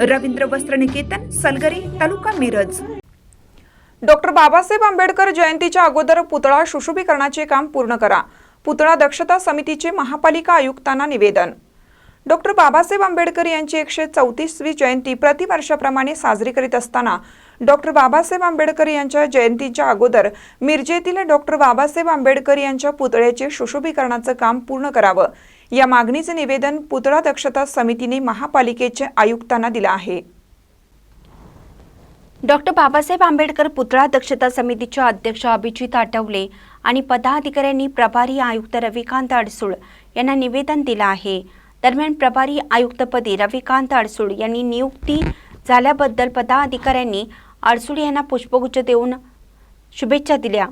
Ravindra Vastra Niketan Salgari taluka Miraj. Doctor Babasaheb Ambedkar जयंतीच्या अगोदर पुतळा सुशोभीकरणाचे काम पूर्ण करा. पुतळा दक्षता समितीचे महापालिका आयुक्तांना निवेदन. डॉक्टर बाबासाहेब आंबेडकर यांची एकशे चौतीसवी जयंती प्रतिवर्षाप्रमाणे साजरी करीत असताना डॉक्टर बाबासाहेब आंबेडकर यांच्या जयंतीच्या अगोदर मिरजेतील डॉक्टर बाबासाहेब आंबेडकर यांच्या पुतळ्याचे सुशोभीकरणाचं काम पूर्ण करावं. या मागणीचे निवेदन पुतळा दक्षता समितीने महापालिकेच्या आयुक्तांना दिलं आहे. डॉक्टर बाबासाहेब आंबेडकर पुतळा दक्षता समितीच्या अध्यक्ष अभिजित आठवले आणि पदाधिकाऱ्यांनी प्रभारी आयुक्त रविकांत अडसूळ यांना निवेदन दिलं आहे. दरम्यान प्रभारी आयुक्तपदी रविकांत अडसूळ यांनी नियुक्ती झाल्याबद्दल पदाधिकाऱ्यांनी अडसूळ यांना पुष्पगुच्छ देऊन शुभेच्छा दिल्या.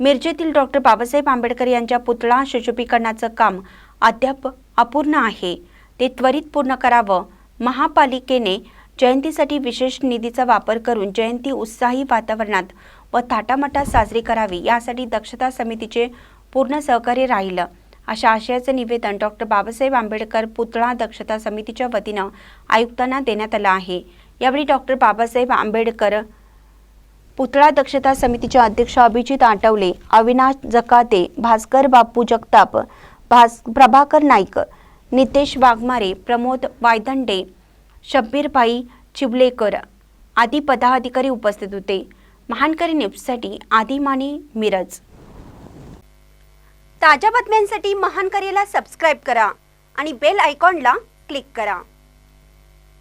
मिरजेतील डॉक्टर बाबासाहेब आंबेडकर यांच्या पुतळा सुशोभीकरणाचं काम अद्याप अपूर्ण आहे. ते त्वरित पूर्ण करावं. महापालिकेने जयंतीसाठी विशेष निधीचा वापर करून जयंती उत्साही वातावरणात व थाटामाटात साजरी करावी यासाठी दक्षता समितीचे पूर्ण सहकार्य राहिलं. अशा आशयाचं निवेदन डॉक्टर बाबासाहेब आंबेडकर पुतळा दक्षता समितीच्या वतीनं आयुक्तांना देण्यात आलं आहे. यावेळी डॉक्टर बाबासाहेब आंबेडकर पुतळा दक्षता समितीचे अध्यक्ष अभिजित आठवले अविनाश जकाते भास्कर बापू जगताप भास प्रभाकर नाईक नितेश वाघमारे प्रमोद वायदंडे शब्बीरभाई चिबलेकर आदी पदाधिकारी उपस्थित होते. महानकरी न्यूजसाठी आदिमाने मिरज. ताज्या बातम्यांसाठी महानकरीला सबस्क्राईब करा आणि बेल आयकॉनला क्लिक करा.